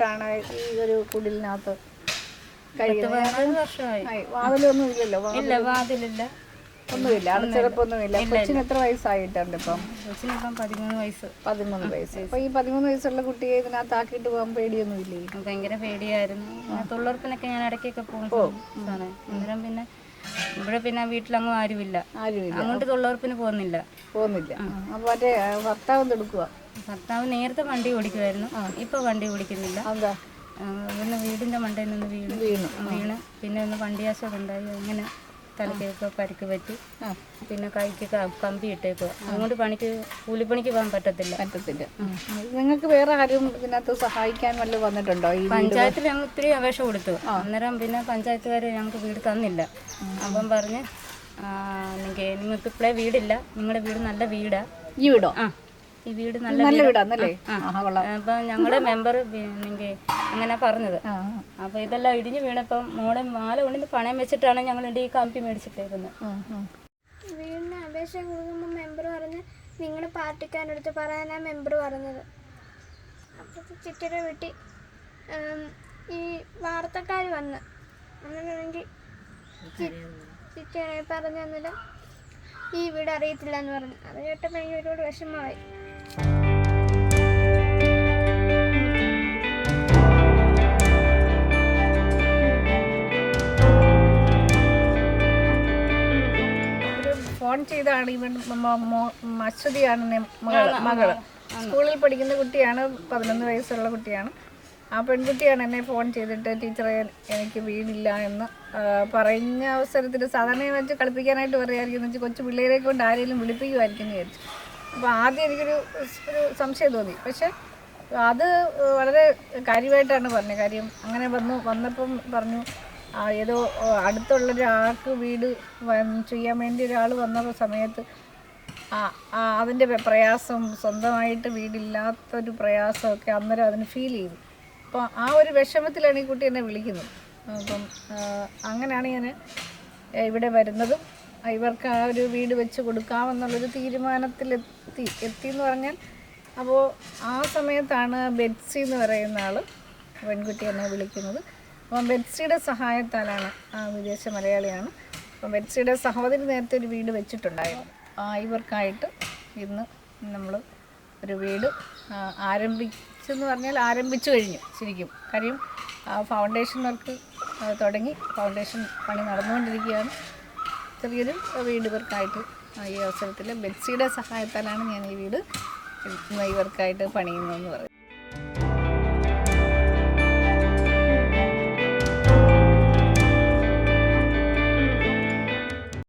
വർഷമായി ഈ ഒരു കുടിലിനകത്ത്. വാതിലൊന്നും ഇല്ലല്ലോ. ഇല്ല വാതിലില്ല. ഒന്നുമില്ല. അടച്ചിറപ്പൊന്നുമില്ല കൊച്ചിന് എത്ര വയസ്സായിട്ടുണ്ട് ഇപ്പം? കൊച്ചിനിപ്പം പതിമൂന്ന് വയസ്സ്. പതിമൂന്ന് വയസ്സ്. അപ്പൊ ഈ പതിമൂന്ന് വയസ്സുള്ള കുട്ടിയെ ഇതിനകത്ത് ആക്കിയിട്ട് പോകാൻ പേടിയൊന്നും ഇല്ലേ ഭയങ്കര പേടിയായിരുന്നു. തൊഴിലുറപ്പിനൊക്കെ ഞാൻ ഇടയ്ക്കൊക്കെ പോകും. അന്നേരം പിന്നെ ഇവിടെ പിന്നെ വീട്ടിലങ്ങും ആരുമില്ല. ആരുമില്ല. അങ്ങോട്ട് തൊഴിലുറപ്പിന് പോകുന്നില്ല. പോകുന്നില്ല. അപ്പൊ മറ്റേ ഭർത്താവ് എന്തെടുക്കുക ഭർത്താവ് നേരത്തെ വണ്ടി ഓടിക്കുമായിരുന്നു ഇപ്പൊ വണ്ടി ഓടിക്കുന്നില്ല. എന്താ ആ, വീടിന്റെ മണ്ടയിൽ നിന്ന് വീണ്. വീണു. വീണ്. പിന്നെ ഒന്ന് വണ്ടി ഉണ്ടായി അങ്ങനെ തലക്കൊക്കെ പരിക്ക് പറ്റി. പിന്നെ കൈക്ക് കമ്പി ഇട്ടേക്കുക അങ്ങോട്ട് പണിക്ക് കൂലിപ്പണിക്ക് പോകാൻ പറ്റത്തില്ല. പറ്റത്തില്ല. നിങ്ങൾക്ക് വേറെ ആരും ഇതിനകത്ത് സഹായിക്കാൻ വല്ല വന്നിട്ടുണ്ടോ? ഈ പഞ്ചായത്തിൽ ഞങ്ങൾ ഒത്തിരി അപേക്ഷ കൊടുത്തു. അന്നേരം പിന്നെ പഞ്ചായത്തുകാർ ഞങ്ങൾക്ക് വീട് തന്നില്ല. അപ്പം പറഞ്ഞ് നിങ്ങൾക്ക് നിങ്ങൾക്ക് ഇപ്പോഴേ വീടില്ല. നിങ്ങളുടെ വീട് നല്ല വീടാ. ഈ വീടോ? ആ. ഈ വീട് നല്ല നല്ല വീടാ. വീടാന്നല്ലേ? അപ്പൊ ഞങ്ങളുടെ മെമ്പർ ഇങ്ങനെ അങ്ങനെ പറഞ്ഞത്. അപ്പൊ അപ്പോൾ ഇതെല്ലാം ഇടിഞ്ഞു വീണപ്പം മോളെ മാല കൊണ്ടിന് പണയം വെച്ചിട്ടാണ് ഞങ്ങൾ ഈ കമ്പി മേടിച്ചിട്ടേക്കുന്നത്. വീടിന് അപേക്ഷ കൊടുക്കുമ്പോൾ മെമ്പർ പറഞ്ഞ് നിങ്ങളുടെ പാർട്ടിക്കാരടുത്ത് പറയാനാ മെമ്പർ പറഞ്ഞത്. അപ്പോൾ ചിറ്റയുടെ വീട്ടിൽ ഈ വാർത്തക്കാർ വന്ന്. അങ്ങനെയാണെങ്കിൽ ചിറ്റയെ പറഞ്ഞു തന്നില്ല. ഈ വീട് അറിയത്തില്ല എന്ന് പറഞ്ഞു. അത് കേട്ടപ്പോൾ എനിക്ക് ഒരുപാട് വിഷമമായി. ഫോൺ ചെയ്താണ് ഇവൻ മ- മോ- അശ്വതിയാണ് നെ- മകൾ. മകൾ. സ്കൂളിൽ പഠിക്കുന്ന കുട്ടിയാണ് പതിനൊന്ന് വയസ്സുള്ള കുട്ടിയാണ്. ആ പെൺകുട്ടിയാണ് എന്നെ ഫോൺ ചെയ്തിട്ട് ടീച്ചറെ എനിക്ക് വീടില്ല എന്ന് പറഞ്ഞ അവസരത്തിൽ സാധാരണ വെച്ച് കളിപ്പിക്കാനായിട്ട് പറയുമായിരിക്കും എന്ന് വെച്ചാൽ കൊച്ചു പിള്ളേരെ കൊണ്ട് ആരെങ്കിലും വിളിപ്പിക്കുമായിരിക്കും എന്ന് വിചാരിച്ചു. അപ്പോൾ ആദ്യം എനിക്കൊരു ഒരു സംശയം തോന്നി. പക്ഷേ അത് വളരെ കാര്യമായിട്ടാണ് പറഞ്ഞത്. കാര്യം അങ്ങനെ വന്നു വന്നപ്പം പറഞ്ഞു ഏതോ അടുത്തുള്ള ഒരാൾക്ക് വീട് ചെയ്യാൻ വേണ്ടി ഒരാൾ വന്ന സമയത്ത് അതിന്റെ പ്രയാസം സ്വന്തമായിട്ട് വീടില്ലാത്തൊരു പ്രയാസമൊക്കെ അന്നേരം അതിന് ഫീൽ ചെയ്തു. അപ്പോൾ ആ ഒരു വിഷമത്തിലാണ് ഈ കുട്ടി എന്നെ വിളിക്കുന്നത്. അപ്പം അങ്ങനെയാണ് ഞാൻ ഇവിടെ വരുന്നതും. ഇവർക്ക് ആ ഒരു വീട് വെച്ച് കൊടുക്കാമെന്നുള്ളൊരു തീരുമാനത്തിലെത്തി എത്തി എന്ന് പറഞ്ഞാൽ അപ്പോൾ ആ സമയത്താണ് ബെറ്റ്സി എന്ന് പറയുന്ന ആൾ പെൺകുട്ടി എന്നെ വിളിക്കുന്നത്. അപ്പം ബെറ്റ്സിയുടെ സഹായത്താലാണ് ആ വിദേശ മലയാളിയാണ്. അപ്പം ബെറ്റ്സിയുടെ സഹോദരി നേരത്തെ ഒരു വീട് വെച്ചിട്ടുണ്ടായിരുന്നു. ഇവർക്കായിട്ട് ഇന്ന് നമ്മൾ ഒരു വീട് ആരംഭിച്ചെന്ന് പറഞ്ഞാൽ ആരംഭിച്ചു കഴിഞ്ഞു ശരിക്കും. കാര്യം ഫൗണ്ടേഷൻ വർക്ക് തുടങ്ങി. ഫൗണ്ടേഷൻ പണി നടന്നുകൊണ്ടിരിക്കുകയാണ്. ചെറിയൊരു വീട് ഇവർക്കായിട്ട് ആ, ഈ അവസരത്തിൽ ബെറ്റ്സിയുടെ സഹായത്താലാണ് ഞാൻ ഈ വീട് ഇന്ന് ഇവർക്കായിട്ട് പണിയുന്നതെന്ന് പറയുന്നത്.